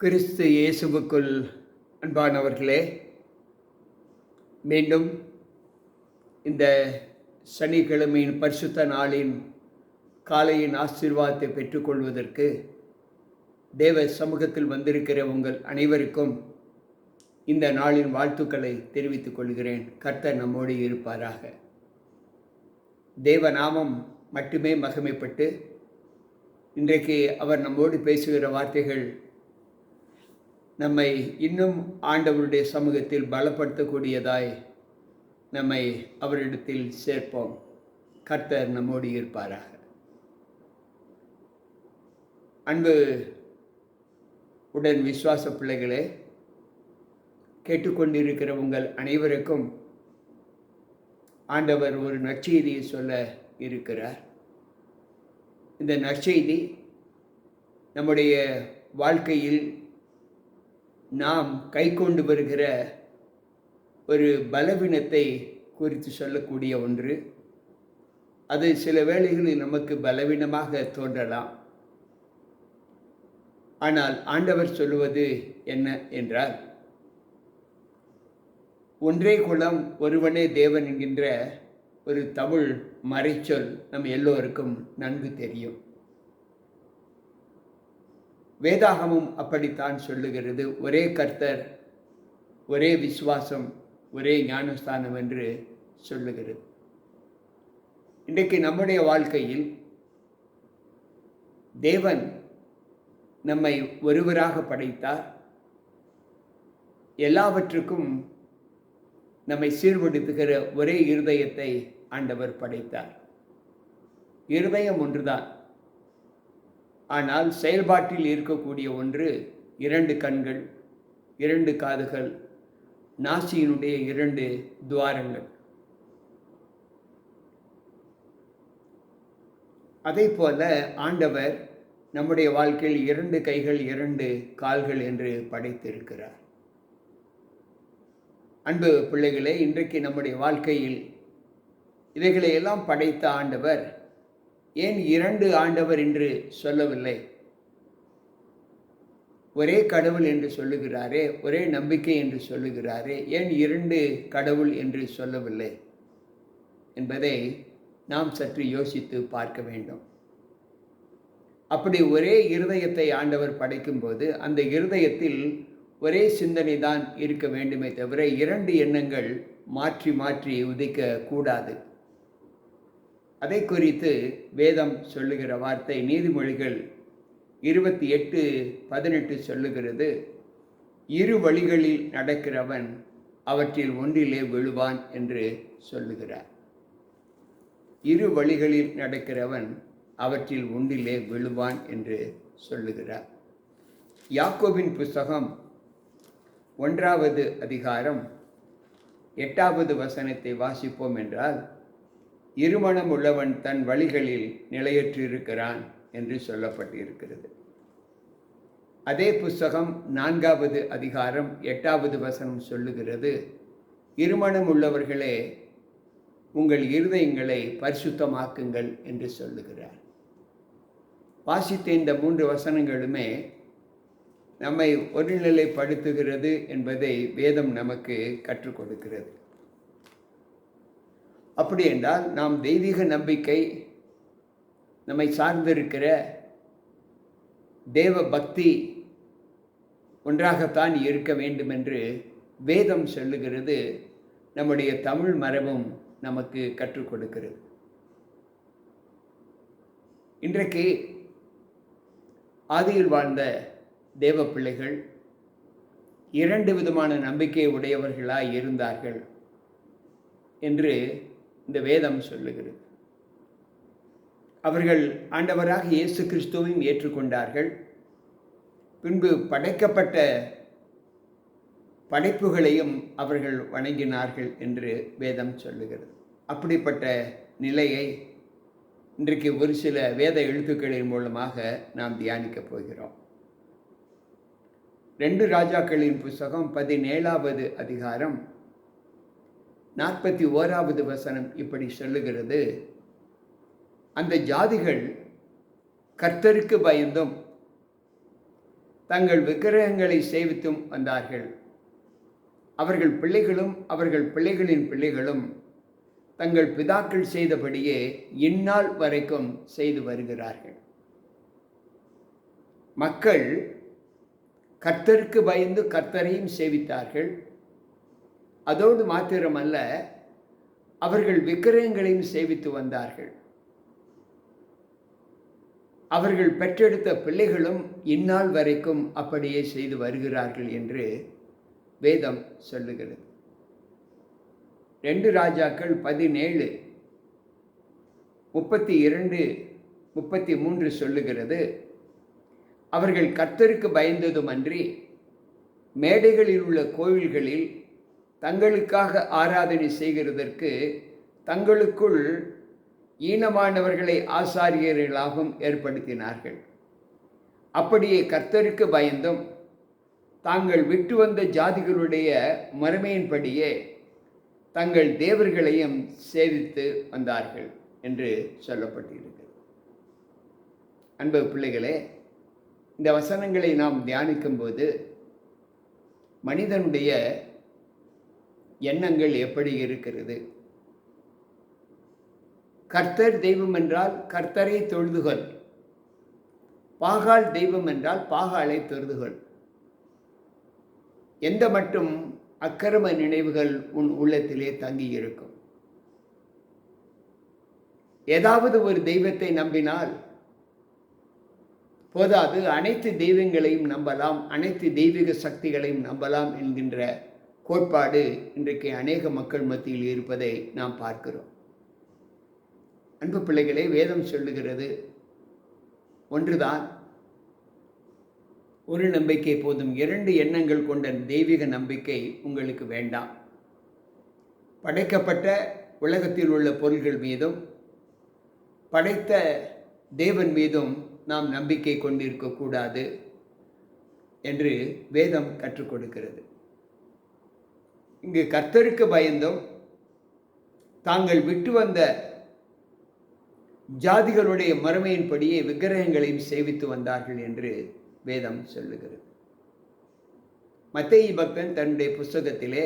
கிறிஸ்து இயேசுவுக்குள் அன்பானவர்களே மீண்டும் இந்த சனிக்கிழமையின் பரிசுத்த நாளின் காலையின் ஆசீர்வாதத்தை பெற்றுக்கொள்வதற்கு தேவ சமூகத்தில் வந்திருக்கிற உங்கள் அனைவருக்கும் இந்த நாளின் வாழ்த்துக்களை தெரிவித்துக் கொள்கிறேன். கர்த்தர் நம்மோடு இருப்பாராக. தேவ நாமம் மட்டுமே மகிமைப்பட்டு இன்றைக்கு அவர் நம்மோடு பேசுகிற வார்த்தைகள் நம்மை இன்னும் ஆண்டவருடைய சமூகத்தில் பலப்படுத்தக்கூடியதாய் நம்மை அவரிடத்தில் சேர்ப்போம். கர்த்தர் நம்மோடு இருப்பாராக. அன்பு உடன் விசுவாச பிள்ளைகளே கேட்டுக்கொண்டிருக்கிற உங்கள் அனைவருக்கும் ஆண்டவர் ஒரு நற்செய்தியை சொல்ல இருக்கிறார். இந்த நற்செய்தி நம்முடைய வாழ்க்கையில் நாம் கை கொண்டு வருகிற ஒரு பலவீனத்தை குறித்து சொல்லக்கூடிய ஒன்று. அது சில வேளைகளில் நமக்கு பலவீனமாக தோன்றலாம். ஆனால் ஆண்டவர் சொல்லுவது என்ன என்றால் ஒன்றே குலம் ஒருவனே தேவன் என்கின்ற ஒரு தமிழ் மறைச்சொல் நம் எல்லோருக்கும் நன்கு தெரியும். வேதாகமும் அப்படித்தான் சொல்லுகிறது. ஒரே கர்த்தர் ஒரே விசுவாசம் ஒரே ஞானஸ்தானம் என்று சொல்லுகிறது. இன்றைக்கு நம்முடைய வாழ்க்கையில் தேவன் நம்மை ஒருவராக படைத்தார். எல்லாவற்றுக்கும் நம்மை சீர்படுத்துகிற ஒரே இருதயத்தை ஆண்டவர் படைத்தார். இருதயம் ஒன்றுதான். ஆனால் செயல்பாட்டில் இருக்கக்கூடிய ஒன்று இரண்டு கண்கள் இரண்டு காதுகள் நாசியினுடைய இரண்டு துவாரங்கள். அதே போல ஆண்டவர் நம்முடைய வாழ்க்கையில் இரண்டு கைகள் இரண்டு கால்கள் என்று படைத்திருக்கிறார். அன்பு பிள்ளைகளே இன்றைக்கு நம்முடைய வாழ்க்கையில் இவைகளை எல்லாம் படைத்த ஆண்டவர் ஏன் இரண்டு ஆண்டவர் என்று சொல்லவில்லை? ஒரே கடவுள் என்று சொல்லுகிறாரே ஒரே நம்பிக்கை என்று சொல்லுகிறாரே ஏன் இரண்டு கடவுள் என்று சொல்லவில்லை என்பதை நாம் சற்று யோசித்து பார்க்க வேண்டும். அப்படி ஒரே இருதயத்தை ஆண்டவர் படைக்கும்போது அந்த இருதயத்தில் ஒரே சிந்தனை தான் இருக்க வேண்டுமே தவிர இரண்டு எண்ணங்கள் மாற்றி மாற்றி உதைக்க கூடாது அதை குறித்து வேதம் சொல்லுகிற வார்த்தை நீதிமொழிகள் இருபத்தி எட்டு பதினெட்டு சொல்லுகிறது. இரு வழிகளில் நடக்கிறவன் அவற்றில் ஒன்றிலே விழுவான் என்று சொல்லுகிறார். இரு வழிகளில் நடக்கிறவன் அவற்றில் ஒன்றிலே விழுவான் என்று சொல்லுகிறார். யாக்கோபின் புஸ்தகம் ஒன்றாவது அதிகாரம் எட்டாவது வசனத்தை வாசிப்போம் என்றால் இருமணம் உள்ளவன் தன் வழிகளில் நிலையற்றிருக்கிறான் என்று சொல்லப்பட்டிருக்கிறது. அதே புஸ்தகம் நான்காவது அதிகாரம் எட்டாவது வசனம் சொல்லுகிறது இருமணம் உள்ளவர்களே உங்கள் இருதயங்களை பரிசுத்தமாக்குங்கள் என்று சொல்லுகிறார். வாசித்த இந்த மூன்று வசனங்களுமே நம்மை ஒருநிலைப்படுத்துகிறது என்பதை வேதம் நமக்கு கற்றுக் கொடுக்கிறது. அப்படி என்றால் நாம் தெய்வீக நம்பிக்கை நம்மை சார்ந்திருக்கிற தேவ பக்தி ஒன்றாகத்தான் இருக்க வேண்டும் என்று வேதம் சொல்லுகிறது. நம்முடைய தமிழ் மரபும் நமக்கு கற்றுக் கொடுக்கிறது. இன்றைக்கு ஆதியில் வாழ்ந்த தேவ பிள்ளைகள் இரண்டு விதமான நம்பிக்கை உடையவர்களாய் இருந்தார்கள் என்று இந்த வேதம் சொல்லுகிறது. அவர்கள் ஆண்டவராக இயேசு கிறிஸ்துவையும் ஏற்றுக்கொண்டார்கள். பின்பு படைக்கப்பட்ட படைப்புகளையும் அவர்கள் வணங்கினார்கள் என்று வேதம் சொல்லுகிறது. அப்படிப்பட்ட நிலையை இன்றைக்கு ஒரு சில வேத எழுத்துக்களின் மூலமாக நாம் தியானிக்கப் போகிறோம். ரெண்டு ராஜாக்களின் புஸ்தகம் பதினேழாவது அதிகாரம் நாற்பத்தி ஓராவது வசனம் இப்படி சொல்லுகிறது. அந்த ஜாதிகள் கர்த்தருக்கு பயந்தும் தங்கள் விக்கிரகங்களை சேவித்தும் வந்தார்கள். அவர்கள் பிள்ளைகளும் அவர்கள் பிள்ளைகளின் பிள்ளைகளும் தங்கள் பிதாக்கள் செய்தபடியே இந்நாள் வரைக்கும் செய்து வருகிறார்கள். மக்கள் கர்த்தருக்கு பயந்து கர்த்தரையும் சேவித்தார்கள். அதோடு மாத்திரமல்ல அவர்கள் விக்கிரகங்களையும் சேவித்து வந்தார்கள். அவர்கள் பெற்றெடுத்த பிள்ளைகளும் இந்நாள் வரைக்கும் அப்படியே செய்து வருகிறார்கள் என்று வேதம் சொல்லுகிறது. ரெண்டு ராஜாக்கள் பதினேழு முப்பத்தி இரண்டு முப்பத்தி மூன்று சொல்லுகிறது அவர்கள் கர்த்தருக்கு பயந்ததுமன்றி மேடைகளில் உள்ள கோவில்களில் தங்களுக்காக ஆராதனை செய்கிறதற்கு தங்களுக்குள் ஈனமானவர்களை ஆசாரியர்களாகவும் ஏற்படுத்தினார்கள். அப்படியே கர்த்தருக்கு பயந்தும் தாங்கள் விட்டு வந்த ஜாதிகளுடைய மறுமையின்படியே தங்கள் தேவர்களையும் சேவித்து வந்தார்கள் என்று சொல்லப்பட்டிருக்கிறது. அன்பு பிள்ளைகளே இந்த வசனங்களை நாம் தியானிக்கும்போது மனிதனுடைய எண்ணங்கள் எப்படி இருக்கிறது? கர்த்தர் தெய்வம் என்றால் கர்த்தரை தொழுதுகொள். பாகால் தெய்வம் என்றால் பாகாலை தொழுதுகொள். எந்த மட்டும் அக்கிரம நினைவுகள் உன் உள்ளத்திலே தங்கியிருக்கும். ஏதாவது ஒரு தெய்வத்தை நம்பினால் போதாது அனைத்து தெய்வங்களையும் நம்பலாம் அனைத்து தெய்வீக சக்திகளையும் நம்பலாம் என்கின்ற கோட்பாடு இன்றைக்கு அநேக மக்கள் மத்தியில் இருப்பதை நாம் பார்க்கிறோம். அன்பு பிள்ளைகளே வேதம் சொல்லுகிறது ஒன்றுதான். ஒரு நம்பிக்கை போதும். இரண்டு எண்ணங்கள் கொண்ட தெய்வீக நம்பிக்கை உங்களுக்கு வேண்டாம். படைக்கப்பட்ட உலகத்தில் உள்ள பொருள்கள் மீதும் படைத்த தேவன் மீதும் நாம் நம்பிக்கை கொண்டிருக்கக்கூடாது என்று வேதம் கற்றுக் கொடுக்கிறது. இங்கு கர்த்தருக்கு பயந்தும். தாங்கள் விட்டு வந்த ஜாதிகளுடைய மறுமையின்படியே விக்கிரகங்களையும் சேவித்து வந்தார்கள் என்று வேதம் சொல்லுகிறது. மத்தேயி பக்தன் தன்னுடைய புஸ்தகத்திலே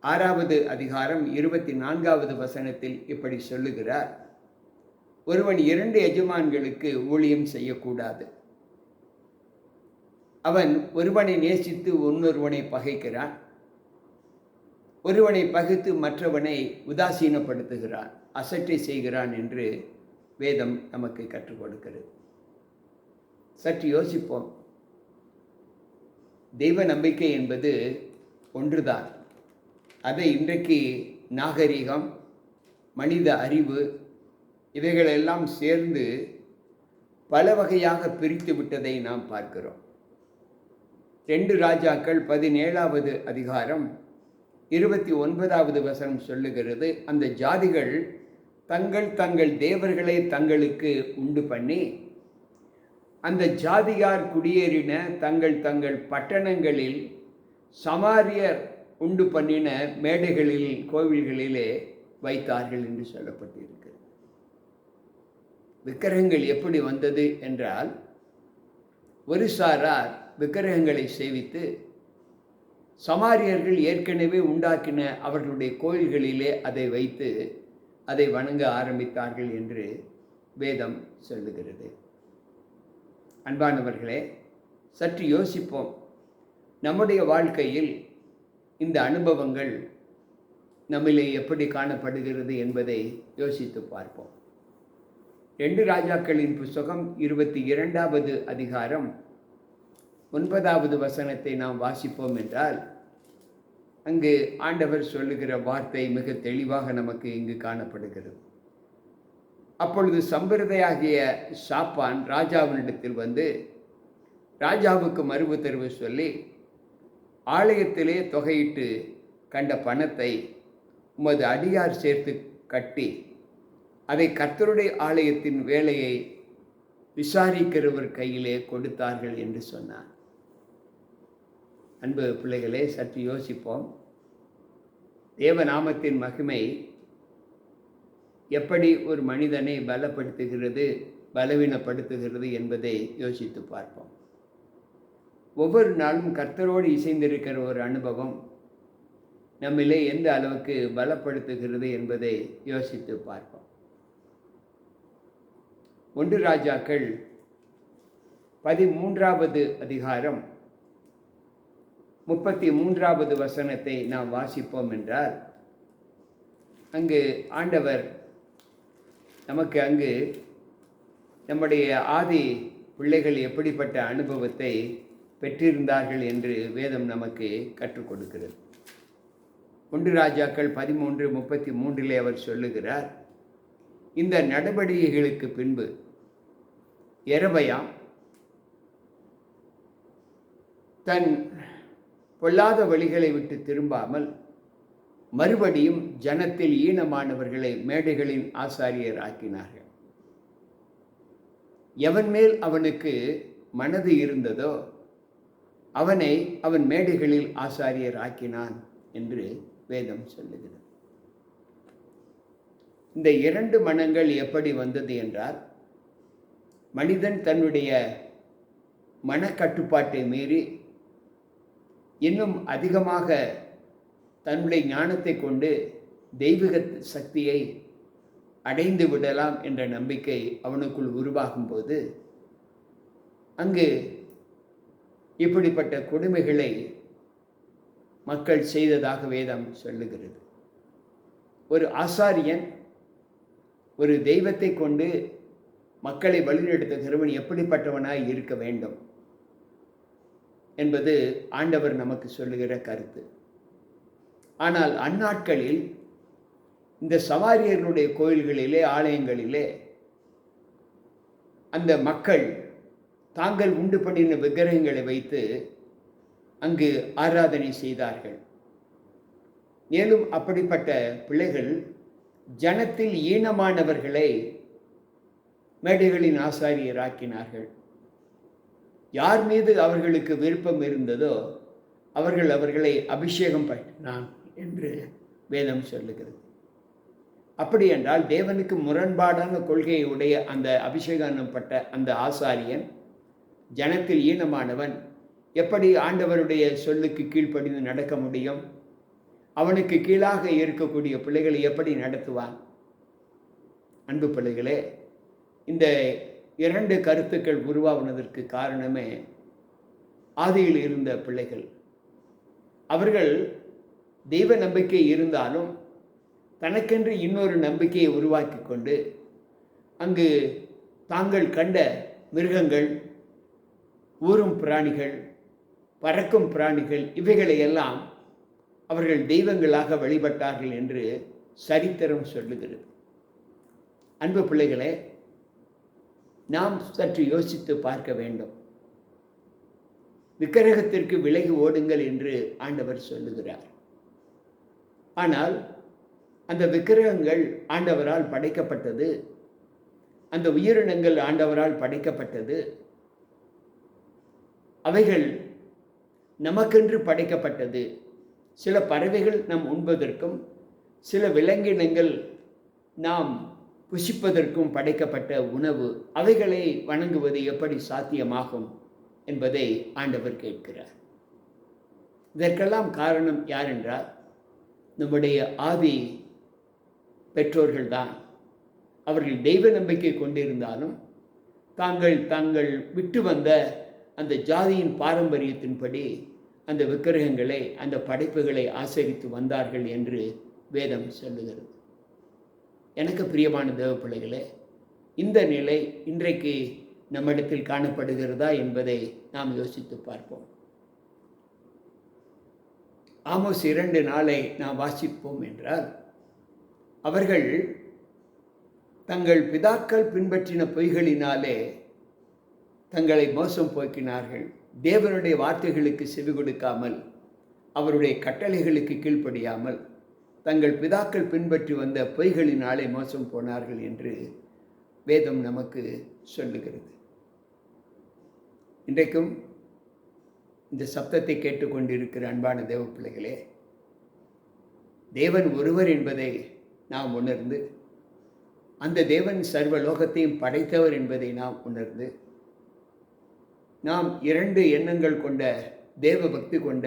ஆறாவது அதிகாரம் இருபத்தி நான்காவது வசனத்தில் இப்படி சொல்லுகிறார். ஒருவன் இரண்டு எஜமான்களுக்கு ஊழியம் செய்யக்கூடாது. அவன் ஒருவனை நேசித்து இன்னொருவனை பகைக்கிறான். ஒருவனை பகுத்து மற்றவனை உதாசீனப்படுத்துகிறான் அசட்டை செய்கிறான் என்று வேதம் நமக்கு கற்றுக் கொடுக்கிறது. சற்று யோசிப்போம். தெய்வ நம்பிக்கை என்பது ஒன்றுதான். அதை இன்றைக்கு நாகரிகம் மனித அறிவு இவைகளெல்லாம் சேர்ந்து பல வகையாக பிரித்து விட்டதை நாம் பார்க்கிறோம். ரெண்டு ராஜாக்கள் பதினேழாவது அதிகாரம் இருபத்தி ஒன்பதாவது வசனம் சொல்லுகிறது அந்த ஜாதிகள் தங்கள் தங்கள் தேவர்களை தங்களுக்கு உண்டு பண்ணி அந்த ஜாதியார் குடியேறின தங்கள் தங்கள் பட்டணங்களில் சமாரியர் உண்டு பண்ணின மேடைகளில் கோவில்களிலே வைத்தார்கள் என்று சொல்லப்பட்டிருக்கிறது. விக்கிரகங்கள் எப்படி வந்தது என்றால் ஒரு சாரார் விக்கிரகங்களை சேவித்து சமாரியர்கள் ஏற்கனவே உண்டாக்கின அவர்களுடைய கோயில்களிலே அதை வைத்து அதை வணங்க ஆரம்பித்தார்கள் என்று வேதம் சொல்லுகிறது. அன்பானவர்களே சற்று யோசிப்போம். நம்முடைய வாழ்க்கையில் இந்த அனுபவங்கள் நம்மிலே எப்படி காணப்படுகிறது என்பதை யோசித்து பார்ப்போம். ரெண்டு ராஜாக்களின் புஸ்தகம் இருபத்தி இரண்டாவது அதிகாரம் ஒன்பதாவது வசனத்தை நாம் வாசிப்போம் என்றால் அங்கு ஆண்டவர் சொல்லுகிற வார்த்தை மிக தெளிவாக நமக்கு இங்கு காணப்படுகிறது. அப்பொழுது சம்பிரதையாகிய சாப்பான் ராஜாவினிடத்தில் வந்து ராஜாவுக்கு மறு உத்தரவு சொல்லி ஆலயத்திலே தொகையிட்டு கண்ட பணத்தை உமது அடியார் சேர்த்து கட்டி அதை கர்த்தருடைய ஆலயத்தின் வேலையை விசாரிக்கிறவர் கையிலே கொடுத்தார்கள் என்று சொன்னார். அன்பு பிள்ளைகளே சற்று யோசிப்போம். தேவநாமத்தின் மகிமை எப்படி ஒரு மனிதனை பலப்படுத்துகிறது பலவீனப்படுத்துகிறது என்பதை யோசித்து பார்ப்போம். ஒவ்வொரு நாளும் கர்த்தரோடு இசைந்திருக்கிற ஒரு அனுபவம் நம்மிலே எந்த அளவுக்கு பலப்படுத்துகிறது என்பதை யோசித்து பார்ப்போம். ஒன்று ராஜாக்கள் பதிமூன்றாவது அதிகாரம் முப்பத்தி மூன்றாவது வசனத்தை நாம் வாசிப்போம் என்றால் அங்கு ஆண்டவர் நமக்கு அங்கு நம்முடைய ஆதி பிள்ளைகள் எப்படிப்பட்ட அனுபவத்தை பெற்றிருந்தார்கள் என்று வேதம் நமக்கு கற்றுக் கொடுக்கிறது. ஒன்று ராஜாக்கள் பதிமூன்று முப்பத்தி மூன்றிலே அவர் சொல்லுகிறார் இந்த நடவடிக்கைகளுக்கு பின்பு எரபயாம் தன் பொல்லாத வழிகளை விட்டு திரும்பாமல் மறுபடியும் ஜனத்தில் ஈனமானவர்களை மேடைகளின் ஆசாரியர் ஆக்கினார்கள் எவன் மேல் அவனுக்கு மனது இருந்ததோ அவனை அவன் மேடைகளில் ஆசாரியர் ஆக்கினான் என்று வேதம் சொல்லுகிறது. இந்த இரண்டு மனங்கள் எப்படி வந்தது என்றால் மனிதன் தன்னுடைய மனக்கட்டுப்பாட்டை மீறி இன்னும் அதிகமாக தன்னுடைய ஞானத்தை கொண்டு தெய்வீக சக்தியை அடைந்து விடலாம் என்ற நம்பிக்கை அவனுக்குள் உருவாகும்போது அங்கு இப்படிப்பட்ட கொடுமைகளை மக்கள் செய்ததாக வேதம் சொல்லுகிறது. ஒரு ஆசாரியன் ஒரு தெய்வத்தை கொண்டு மக்களை வழிநடத்துகிறவன் எப்படிப்பட்டவனாய் இருக்க வேண்டும்? என்பது ஆண்டவர் நமக்கு சொல்லுகிற கருத்து. ஆனால் அந்நாட்களில் இந்த சவாரியர்களுடைய கோயில்களிலே ஆலயங்களிலே அந்த மக்கள் தாங்கள் உண்டு பண்ணின விக்கிரகங்களை வைத்து அங்கு ஆராதனை செய்தார்கள். மேலும் அப்படிப்பட்ட பிள்ளைகள் ஜனத்தில் ஈனமானவர்களை மேடைகளின் ஆசாரியராக்கினார்கள். யார் மீது அவர்களுக்கு விருப்பம் இருந்ததோ அவர்கள் அவர்களை அபிஷேகம் பண்ணினான் என்று வேதம் சொல்லுகிறது. அப்படி என்றால் தேவனுக்கு முரண்பாடான கொள்கையை உடைய அந்த அபிஷேகப்பட்ட அந்த ஆசாரியன் ஜனத்தில் ஈனமானவன் எப்படி ஆண்டவருடைய சொல்லுக்கு கீழ்ப்படிந்து நடக்க முடியும்? அவனுக்கு கீழாக இருக்கக்கூடிய பிள்ளைகளை எப்படி நடத்துவான்? அன்பு பிள்ளைகளே இந்த இரண்டு கருத்துக்கள் உருவாகுனதற்கு காரணமே ஆதியில் இருந்த பிள்ளைகள். அவர்கள் தெய்வ நம்பிக்கை இருந்தாலும் தனக்கென்று இன்னொரு நம்பிக்கையை உருவாக்கி கொண்டு அங்கு தாங்கள் கண்ட மிருகங்கள் ஊறும் பிராணிகள் பறக்கும் பிராணிகள் இவைகளை எல்லாம் அவர்கள் தெய்வங்களாக வழிபட்டார்கள் என்று சரித்திரம் சொல்லுகிறது. அன்பு பிள்ளைகளே நாம் சற்று யோசித்து பார்க்க வேண்டும். விக்கிரகத்திற்கு விலகி ஓடுங்கள் என்று ஆண்டவர் சொல்லுகிறார். ஆனால் அந்த விக்கிரகங்கள் ஆண்டவரால் படைக்கப்பட்டது அந்த உயிரினங்கள் ஆண்டவரால் படைக்கப்பட்டது அவைகள் நமக்கென்று படைக்கப்பட்டது. சில பறவைகள் நம் உண்பதற்கும் சில விலங்கினங்கள் நாம் புசிப்பதற்கும் படைக்கப்பட்ட உணவு அவைகளை வணங்குவது எப்படி சாத்தியமாகும் என்பதை ஆண்டவர் கேட்கிறார். இதற்கெல்லாம் காரணம் யார் என்றால் நம்முடைய ஆவி பெற்றோர்கள்தான். அவர்கள் தெய்வ நம்பிக்கை கொண்டிருந்தாலும் தாங்கள் தாங்கள் விட்டு வந்த அந்த ஜாதியின் பாரம்பரியத்தின்படி அந்த விக்கிரகங்களை அந்த படைப்புகளை ஆசரித்து வந்தார்கள் என்று வேதம் சொல்லுகிறது. எனக்கு பிரியமான தேவ பிள்ளைகளே இந்த நிலை இன்றைக்கு நம்மிடத்தில் காணப்படுகிறதா என்பதை நாம் யோசித்து பார்ப்போம். ஆமோஸ் இரண்டு நாளை நாம் வாசிப்போம் என்றால் அவர்கள் தங்கள் பிதாக்கள் பின்பற்றின பொய்களினாலே தங்களை மோசம் போக்கினார்கள். தேவனுடைய வார்த்தைகளுக்கு செவி கொடுக்காமல் அவருடைய கட்டளைகளுக்கு கீழ்ப்படியாமல் தங்கள் பிதாக்கள் பின்பற்றி வந்த பொய்களினாலே மோசம் போனார்கள் என்று வேதம் நமக்கு சொல்லுகிறது. இன்றைக்கும் இந்த சப்தத்தை கேட்டுக்கொண்டிருக்கிற அன்பான தேவ பிள்ளைகளே தேவன் ஒருவர் என்பதை நாம் உணர்ந்து அந்த தேவன் சர்வ லோகத்தையும் படைத்தவர் என்பதை நாம் உணர்ந்து நாம் இரண்டு எண்ணங்கள் கொண்ட தேவ பக்தி கொண்ட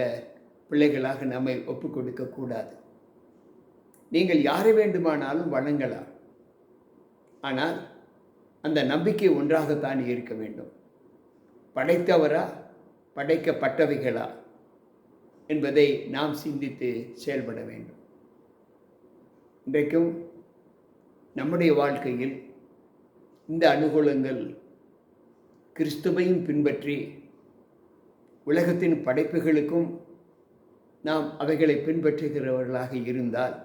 பிள்ளைகளாக நம்மை ஒப்புக் கொடுக்கக்கூடாது நீங்கள் யாரை வேண்டுமானாலும் வணங்கலாம். ஆனால் அந்த நம்பிக்கை ஒன்றாகத்தான் இருக்க வேண்டும். படைத்தவரா? படைக்கப்பட்டவைகளா? என்பதை நாம் சிந்தித்து செயல்பட வேண்டும். இன்றைக்கும் நம்முடைய வாழ்க்கையில் இந்த அனுகூலங்கள் கிறிஸ்துவையும் பின்பற்றி உலகத்தின் படைப்புகளுக்கும் நாம் அவைகளை பின்பற்றுகிறவர்களாக இருந்தால்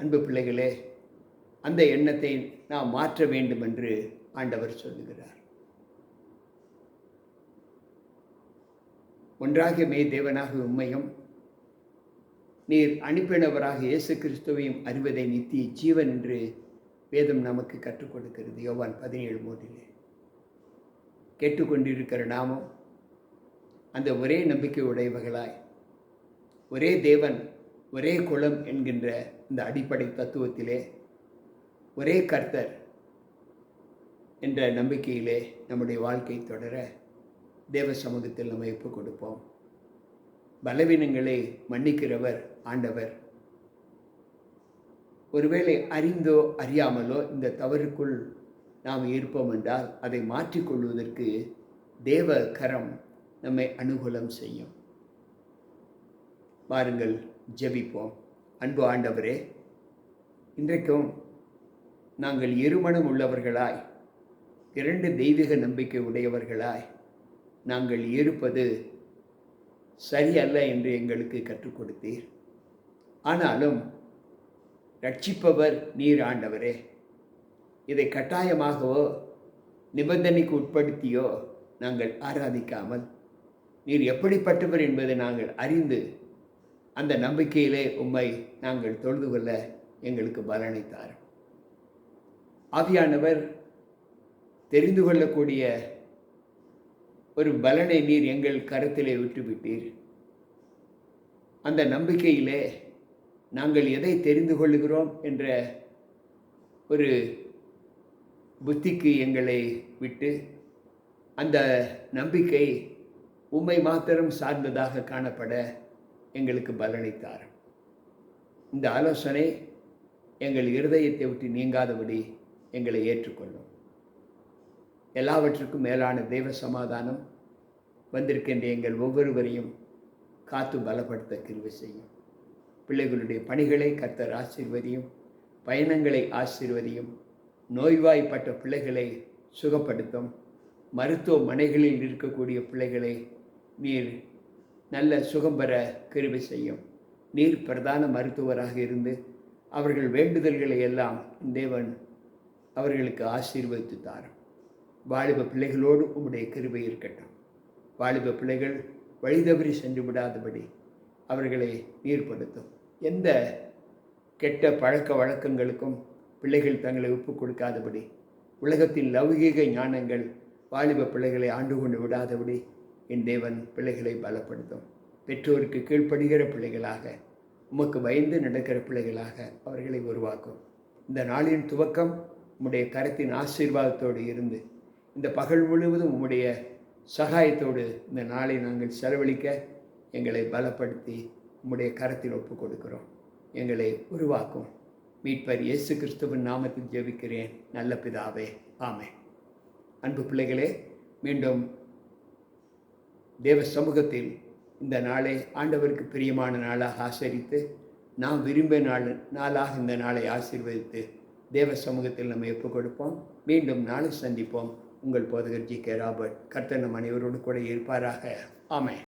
அன்பு பிள்ளைகளே அந்த எண்ணத்தை நாம் மாற்ற வேண்டும் என்று ஆண்டவர் சொல்லுகிறார். ஒன்றாக மே தேவனாக உண்மையும் நீர் அனுப்பினவராக இயேசு கிறிஸ்துவையும் அறிவதை நித்திய ஜீவன் என்று வேதம் நமக்கு கற்றுக் கொடுக்கிறது. யோவான் பதினேழு மூன்றிலே. கேட்டுக்கொண்டிருக்கிற நாமும் அந்த ஒரே நம்பிக்கை உடையவர்களாய் ஒரே தேவன் ஒரே குலம் என்கின்ற இந்த அடிப்படை தத்துவத்திலே ஒரே கர்த்தர் என்ற நம்பிக்கையிலே நம்முடைய வாழ்க்கை தொடர தேவ சமூகத்தில் நம்ம ஒப்பு கொடுப்போம். பலவீனங்களை மன்னிக்கிறவர் ஆண்டவர். ஒருவேளை அறிந்தோ அறியாமலோ இந்த தவறுக்குள் நாம் இருப்போம் என்றால் அதை மாற்றிக்கொள்வதற்கு தேவ கரம் நம்மை அனுகூலம் செய்யும். பாருங்கள் ஜெபிப்போம். அன்பு ஆண்டவரே இன்றைக்கும் நாங்கள் இருமணம் உள்ளவர்களாய் இரண்டு தெய்வீக நம்பிக்கை உடையவர்களாய் நாங்கள் இருப்பது சரியல்ல என்று எங்களுக்கு கற்றுக் கொடுத்தீர். ஆனாலும் ரட்சிப்பவர் நீர் ஆண்டவரே. இதை கட்டாயமாகவோ நிபந்தனைக்கு உட்படுத்தியோ நாங்கள் ஆராதிக்காமல் நீர் எப்படிப்பட்டவர் என்பதை நாங்கள் அறிந்து அந்த நம்பிக்கையிலே உம்மை நாங்கள் தொழுது கொள்ள எங்களுக்கு பலனை தாரும் ஆவியானவர் தெரிந்து கொள்ளக்கூடிய ஒரு பலனை நீர் எங்கள் கருத்திலே விட்டுவிட்டீர் அந்த நம்பிக்கையிலே நாங்கள் எதை தெரிந்து கொள்ளுகிறோம் என்ற ஒரு புத்திக்கு எங்களை விட்டு அந்த நம்பிக்கை உம்மை மாத்திரம் சார்ந்ததாக காணப்பட எங்களுக்கு பலனைத்தார் இந்த ஆலோசனை எங்கள் இருதயத்தை விட்டு நீங்காதபடி எங்களை ஏற்றுக்கொள்ளும். எல்லாவற்றுக்கும் மேலான தெய்வ சமாதானம் வந்திருக்கின்ற எங்கள் ஒவ்வொருவரையும் காத்து பலப்படுத்த கிருவி செய்யும். பிள்ளைகளுடைய பணிகளை கர்த்தர் ஆசிர்வதியும் பயணங்களை ஆசிர்வதியும் நோய்வாய்ப்பட்ட பிள்ளைகளை சுகப்படுத்தும் மருத்துவமனைகளில் இருக்கக்கூடிய பிள்ளைகளை நீர் நல்ல சுகம் பெற கிருபி செய்யும். நீர் பிரதான மருத்துவராக இருந்து அவர்கள் வேண்டுதல்களை எல்லாம் தேவன் அவர்களுக்கு ஆசீர்வதித்து தாரும். வாலிப பிள்ளைகளோடு உம்முடைய கிருபை இருக்கட்டும். வாலிப பிள்ளைகள் வழிதவறி சென்று விடாதபடி அவர்களை நீர்ப்படுத்தும். எந்த கெட்ட பழக்க வழக்கங்களுக்கும் பிள்ளைகள் தங்களை ஒப்புக் கொடுக்காதபடி உலகத்தின் லௌகீக ஞானங்கள் வாலிப பிள்ளைகளை ஆண்டு கொண்டு விடாதபடி என் தேவன் பிள்ளைகளை பலப்படுத்தும். பெற்றோருக்கு கீழ்ப்படுகிற பிள்ளைகளாக உமக்கு பயந்து நடக்கிற பிள்ளைகளாக அவர்களை உருவாக்கும். இந்த நாளின் துவக்கம் உம்முடைய கரத்தின் ஆசீர்வாதத்தோடு இருந்து இந்த பகல் முழுவதும் உம்முடைய சகாயத்தோடு இந்த நாளை நாங்கள் செலவழிக்க எங்களை பலப்படுத்தி உம்முடைய கரத்தில் ஒப்புக் கொடுக்கிறோம் எங்களை உருவாக்கும். மீட்பர் இயேசு கிறிஸ்துவின் நாமத்தில் ஜெபிக்கிறேன். நல்ல பிதாவே ஆமே அன்பு பிள்ளைகளே மீண்டும் தேவ சமூகத்தில் இந்த நாளை ஆண்டவருக்கு பிரியமான நாளாக ஆசரித்து நாம் விரும்பிய நாள் நாளாக இந்த நாளை ஆசீர்வதித்து தேவ சமூகத்தில் நம்ம ஒப்புக் கொடுப்போம். மீண்டும் நாளை சந்திப்போம். உங்கள் போதகர் ஜி கே ராபர்ட். கர்த்தன் நம் அனைவரோடு கூட இருப்பாராக. ஆமே